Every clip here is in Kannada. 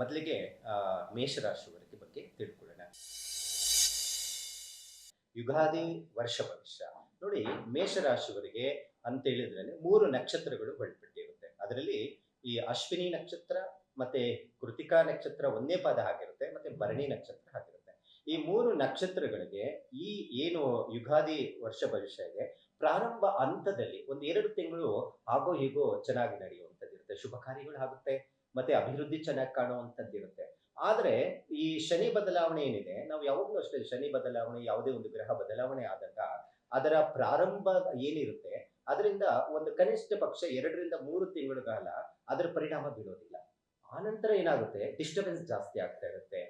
ಮೊದಲಿಗೆ ಮೇಷರಾಶಿಯವರಿಗೆ ಬಗ್ಗೆ ತಿಳ್ಕೊಳ್ಳೋಣ. ಯುಗಾದಿ ವರ್ಷ ಭವಿಷ್ಯ. ನೋಡಿ, ಮೇಷರಾಶಿಯವರಿಗೆ ಅಂತ ಹೇಳಿದ್ರೆ ಮೂರು ನಕ್ಷತ್ರಗಳು ಒಳಪಟ್ಟಿರುತ್ತೆ ಅದರಲ್ಲಿ ಈ ಅಶ್ವಿನಿ ನಕ್ಷತ್ರ ಮತ್ತೆ ಕೃತಿಕಾ ನಕ್ಷತ್ರ ಒಂದೇ ಪಾದ ಆಗಿರುತ್ತೆ ಮತ್ತೆ ಭರಣಿ ನಕ್ಷತ್ರ ಹಾಕಿರುತ್ತೆ. ಈ ಮೂರು ನಕ್ಷತ್ರಗಳಿಗೆ ಈ ಏನು ಯುಗಾದಿ ವರ್ಷ ಭವಿಷ್ಯ ಇದೆ, ಪ್ರಾರಂಭ ಹಂತದಲ್ಲಿ ಒಂದೆರಡು ತಿಂಗಳು ಆಗೋ ಹೀಗೋ ಚೆನ್ನಾಗಿ ನಡೆಯುವಂಥದ್ದು ಇರುತ್ತೆ ಶುಭ ಕಾರ್ಯಗಳು ಆಗುತ್ತೆ. ಮತ್ತೆ ಅಭಿವೃದ್ಧಿ ಚೆನ್ನಾಗಿ ಕಾಣುವಂಥದ್ದು ಇರುತ್ತೆ. ಆದರೆ ಈ ಶನಿ ಬದಲಾವಣೆ ಏನಿದೆ, ನಾವು ಯಾವಾಗಲೂ ಅಷ್ಟೇ ಶನಿ ಬದಲಾವಣೆ, ಯಾವುದೇ ಒಂದು ಗ್ರಹ ಬದಲಾವಣೆ ಆದಾಗ ಅದರ ಪ್ರಾರಂಭ ಏನಿರುತ್ತೆ, ಅದರಿಂದ ಒಂದು ಕನಿಷ್ಠ ಪಕ್ಷ ಎರಡರಿಂದ ಮೂರು ತಿಂಗಳ ಕಾಲ ಅದರ ಪರಿಣಾಮ ಬೀಳೋದಿಲ್ಲ. ಆನಂತರ ಏನಾಗುತ್ತೆ ಡಿಸ್ಟರ್ಬೆನ್ಸ್ ಜಾಸ್ತಿ ಆಗ್ತಾ ಇರುತ್ತೆ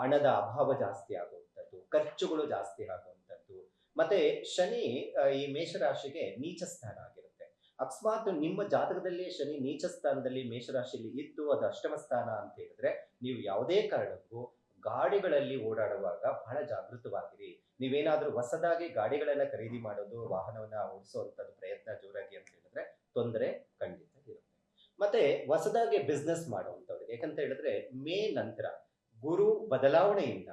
ಹಣದ ಅಭಾವ ಜಾಸ್ತಿ ಆಗುವಂಥದ್ದು, ಖರ್ಚುಗಳು ಜಾಸ್ತಿ ಆಗುವಂಥದ್ದು. ಮತ್ತೆ ಶನಿ ಈ ಮೇಷರಾಶಿಗೆ ನೀಚ ಸ್ಥಾನ ಅಕಸ್ಮಾತ್ ನಿಮ್ಮ ಜಾತಕದಲ್ಲಿ ಶನಿ ನೀಚ ಸ್ಥಾನದಲ್ಲಿ ಮೇಷರಾಶಿಯಲ್ಲಿ ಇದ್ದು ಅದು ಅಷ್ಟಮ ಸ್ಥಾನ ಅಂತ ಹೇಳಿದ್ರೆ ನೀವು ಯಾವುದೇ ಕಾರಣಕ್ಕೂ ಗಾಡಿಗಳಲ್ಲಿ ಓಡಾಡುವಾಗ ಬಹಳ ಜಾಗೃತವಾಗಿರಿ. ನೀವೇನಾದ್ರೂ ಹೊಸದಾಗಿ ಗಾಡಿಗಳನ್ನ ಖರೀದಿ ಮಾಡೋದು, ವಾಹನವನ್ನ ಓಡಿಸುವಂತದ್ದು ಪ್ರಯತ್ನ ಜೋರಾಗಿ ಅಂತ ಹೇಳಿದ್ರೆ ತೊಂದರೆ ಖಂಡಿತ ಇರುತ್ತೆ. ಮತ್ತೆ ಹೊಸದಾಗಿ ಬಿಸ್ನೆಸ್ ಮಾಡುವಂಥವ್ರಿಗೆ, ಯಾಕಂತ ಹೇಳಿದ್ರೆ ಮೇ ನಂತರ ಗುರು ಬದಲಾವಣೆಯಿಂದ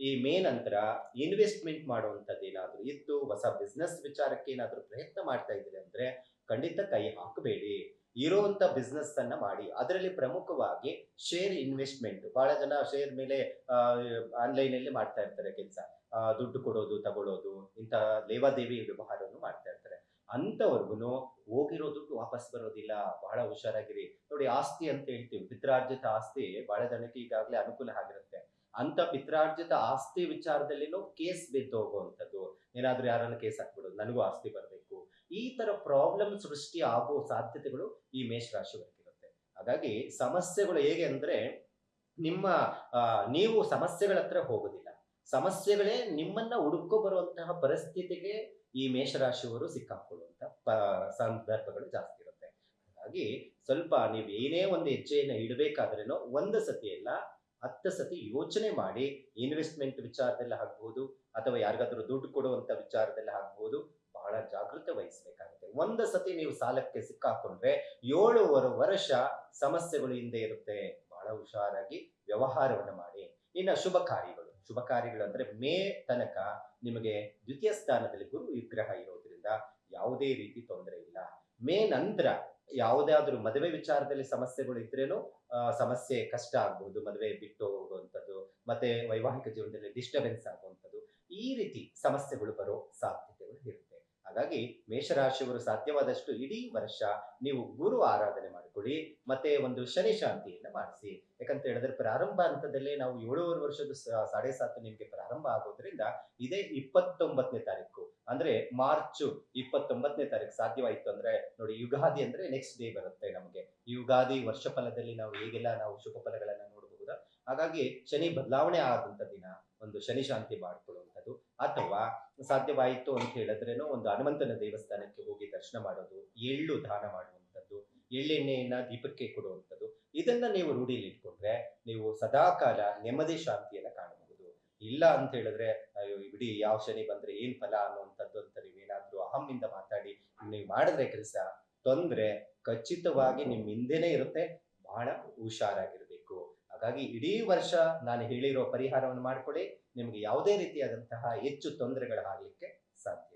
ಈ ಮೇ ನಂತರ ಇನ್ವೆಸ್ಟ್ಮೆಂಟ್ ಮಾಡುವಂಥದ್ದು ಏನಾದರೂ ಇತ್ತು ಹೊಸ ಬಿಸ್ನೆಸ್ ವಿಚಾರಕ್ಕೆ ಏನಾದರೂ ಪ್ರಯತ್ನ ಮಾಡ್ತಾ ಇದ್ದೀರಿ ಅಂದ್ರೆ ಖಂಡಿತ ಕೈ ಹಾಕಬೇಡಿ. ಇರುವಂತ ಬಿಸ್ನೆಸ್ ಅನ್ನ ಮಾಡಿ. ಅದರಲ್ಲಿ ಪ್ರಮುಖವಾಗಿ ಶೇರ್ ಇನ್ವೆಸ್ಟ್ಮೆಂಟ್ ಬಹಳ ಜನ ಶೇರ್ ಮೇಲೆ ಆನ್ಲೈನ್ ಅಲ್ಲಿ ಮಾಡ್ತಾ ಇರ್ತಾರೆ ಕೆಲಸ. ದುಡ್ಡು ಕೊಡೋದು ತಗೊಳ್ಳೋದು ಇಂತಹ ಲೇವಾದೇವಿ ವ್ಯವಹಾರವನ್ನು ಮಾಡ್ತಾ ಇರ್ತಾರೆ. ಅಂಥವ್ರಿಗೂ ಹೋಗಿರೋ ದುಡ್ಡು ವಾಪಸ್ ಬರೋದಿಲ್ಲ. ಬಹಳ ಹುಷಾರಾಗಿರಿ. ನೋಡಿ, ಆಸ್ತಿ ಅಂತ ಹೇಳ್ತೀವಿ. ಪಿತ್ರಾರ್ಜಿತ ಆಸ್ತಿ ಬಹಳ ಜನಕ್ಕೆ ಈಗಾಗಲೇ ಅನುಕೂಲ ಆಗಿರುತ್ತೆ. ಅಂತ ಪಿತ್ರಾರ್ಜಿತ ಆಸ್ತಿ ವಿಚಾರದಲ್ಲಿನೂ ಕೇಸ್ ಬಿದ್ದು ಹೋಗುವಂಥದ್ದು ಏನಾದ್ರೂ ಯಾರನ್ನ ಕೇಸ್ ಹಾಕ್ಬಿಡೋದು, ನನಗೂ ಆಸ್ತಿ ಬರಬೇಕು. ಈ ತರ ಪ್ರಾಬ್ಲಮ್ ಸೃಷ್ಟಿ ಆಗೋ ಸಾಧ್ಯತೆಗಳು ಈ ಮೇಷರಾಶಿಯವರಿಗಿರುತ್ತೆ. ಹಾಗಾಗಿ ಸಮಸ್ಯೆಗಳು ಹೇಗೆ ಅಂದ್ರೆ, ನಿಮ್ಮ ನೀವು ಸಮಸ್ಯೆಗಳ ಹತ್ರ ಹೋಗೋದಿಲ್ಲ. ಸಮಸ್ಯೆಗಳೇ ನಿಮ್ಮನ್ನ ಹುಡುಕೋ ಬರುವಂತಹ ಪರಿಸ್ಥಿತಿಗೆ ಈ ಮೇಷರಾಶಿಯವರು ಪ- ಸಂದರ್ಭಗಳು ಜಾಸ್ತಿ ಇರುತ್ತೆ. ಹಾಗಾಗಿ ಸ್ವಲ್ಪ ನೀವು ಏನೇ ಒಂದು ಹೆಜ್ಜೆಯನ್ನು ಇಡಬೇಕಾದ್ರೇನೋ, ಒಂದು ಸತಿ ಹತ್ತು ಸತಿ ಯೋಚನೆ ಮಾಡಿ ಇನ್ವೆಸ್ಟ್ಮೆಂಟ್ ವಿಚಾರದಲ್ಲಿ ಆಗ್ಬಹುದು ಅಥವಾ ಯಾರಿಗಾದ್ರೂ ದುಡ್ಡು ಕೊಡುವಂತ ವಿಚಾರದಲ್ಲಿ ಆಗ್ಬಹುದು ಬಹಳ ಜಾಗೃತೆ ವಹಿಸಬೇಕಾಗುತ್ತೆ. ಒಂದು ಸತಿ ನೀವು ಸಾಲಕ್ಕೆ ಸಿಕ್ಕಾಕೊಂಡ್ರೆ ಏಳುವರೆ ವರ್ಷ ಸಮಸ್ಯೆಗಳು ಹಿಂದೆ ಇರುತ್ತೆ. ಬಹಳ ಹುಷಾರಾಗಿ ವ್ಯವಹಾರವನ್ನು ಮಾಡಿ. ಇನ್ನು ಶುಭ ಕಾರ್ಯಗಳು. ಶುಭ ಕಾರ್ಯಗಳು ಅಂದ್ರೆ ಮೇ ತನಕ ನಿಮಗೆ ದ್ವಿತೀಯ ಸ್ಥಾನದಲ್ಲಿ ಗುರು ವಿಗ್ರಹ ಇರೋದ್ರಿಂದ ಯಾವುದೇ ರೀತಿ ತೊಂದರೆ ಇಲ್ಲ. ಮೇ ನಂತರ ಯಾವುದಾದ್ರೂ ಮದುವೆ ವಿಚಾರದಲ್ಲಿ ಸಮಸ್ಯೆಗಳು ಇದ್ರೇನು ಸಮಸ್ಯೆ ಕಷ್ಟ ಆಗ್ಬಹುದು, ಮದುವೆ ಬಿಟ್ಟು ಹೋಗುವಂಥದ್ದು, ಮತ್ತೆ ವೈವಾಹಿಕ ಜೀವನದಲ್ಲಿ ಡಿಸ್ಟರ್ಬೆನ್ಸ್ ಆಗುವಂಥದ್ದು, ಈ ರೀತಿ ಸಮಸ್ಯೆಗಳು ಬರೋ ಸಾಧ್ಯತೆಗಳು ಇರುತ್ತೆ. ಹಾಗಾಗಿ ಮೇಷರಾಶಿಯವರು ಸಾಧ್ಯವಾದಷ್ಟು ಇಡೀ ವರ್ಷ ನೀವು ಗುರು ಆರಾಧನೆ ಮಾಡಿಕೊಳ್ಳಿ ಮತ್ತೆ ಒಂದು ಶನಿ ಶಾಂತಿಯನ್ನ ಮಾಡಿಸಿ. ಯಾಕಂತ ಹೇಳಿದ್ರೆ ಪ್ರಾರಂಭ ಹಂತದಲ್ಲೇ ನಾವು ಏಳೂವರೆ ವರ್ಷದ ಸಾಡೆ ಸಾತು ನಿಮ್ಗೆ ಪ್ರಾರಂಭ ಆಗೋದ್ರಿಂದ ಇದೇ ಇಪ್ಪತ್ತೊಂಬತ್ತನೇ ತಾರೀಕು ಅಂದ್ರೆ ಮಾರ್ಚ್ ಇಪ್ಪತ್ತೊಂಬತ್ತನೇ ತಾರೀಕು ಸಾಧ್ಯವಾಯಿತು ಅಂದ್ರೆ ನೋಡಿ ಯುಗಾದಿ ಅಂದ್ರೆ ನೆಕ್ಸ್ಟ್ ಡೇ ಬರುತ್ತೆ ನಮಗೆ. ಯುಗಾದಿ ವರ್ಷ ಫಲದಲ್ಲಿ ನಾವು ಹೇಗೆಲ್ಲ ನಾವು ಶುಭ ಫಲಗಳನ್ನ ನೋಡಬಹುದಾ? ಹಾಗಾಗಿ ಶನಿ ಬದಲಾವಣೆ ಆದಂತ ದಿನ ಒಂದು ಶನಿ ಶಾಂತಿ ಮಾಡ್ಕೊಳ್ಳುವಂಥದ್ದು. ಅಥವಾ ಸಾಧ್ಯವಾಯಿತು ಅಂತ ಹೇಳಿದ್ರೇನೋ ಒಂದು ಹನುಮಂತನ ದೇವಸ್ಥಾನಕ್ಕೆ ಹೋಗಿ ದರ್ಶನ ಮಾಡೋದು, ಎಳ್ಳು ದಾನ ಮಾಡುವಂಥದ್ದು, ಎಳ್ಳೆಣ್ಣೆಯನ್ನ ದೀಪಕ್ಕೆ ಕೊಡುವಂಥದ್ದು. ಇದನ್ನ ನೀವು ರೂಢಿಯಲ್ಲಿ ಇಟ್ಕೊಂಡ್ರೆ ನೀವು ಸದಾಕಾಲ ನೆಮ್ಮದಿ ಶಾಂತಿಯನ್ನ ಕಾಣಬಹುದು. ಇಲ್ಲ ಅಂತ ಹೇಳಿದ್ರೆ ಅಯ್ಯೋ ಬಿಡಿ ಯಾವ ಶನಿ ಬಂದ್ರೆ ಏನ್ ಫಲ ಅನ್ನುವಂಥದ್ದು ಅಂತ ನೀವೇನಾದ್ರೂ ಅಹಮ್ಮಿಂದ ಮಾತಾಡಿ ನೀವು ಮಾಡಿದ್ರೆ ಕೆಲಸ ತೊಂದ್ರೆ ಖಚಿತವಾಗಿ ನಿಮ್ ಹಿಂದೆನೆ ಇರುತ್ತೆ ಬಹಳ ಹುಷಾರಾಗಿರ್ಬೇಕು. ಹಾಗಾಗಿ ಇಡೀ ವರ್ಷ ನಾನು ಹೇಳಿರೋ ಪರಿಹಾರವನ್ನು ಮಾಡ್ಕೊಳ್ಳಿ ನಿಮ್ಗೆ ಯಾವುದೇ ರೀತಿಯಾದಂತಹ ಹೆಚ್ಚು ತೊಂದರೆಗಳಾಗಲಿಕ್ಕೆ ಸಾಧ್ಯ.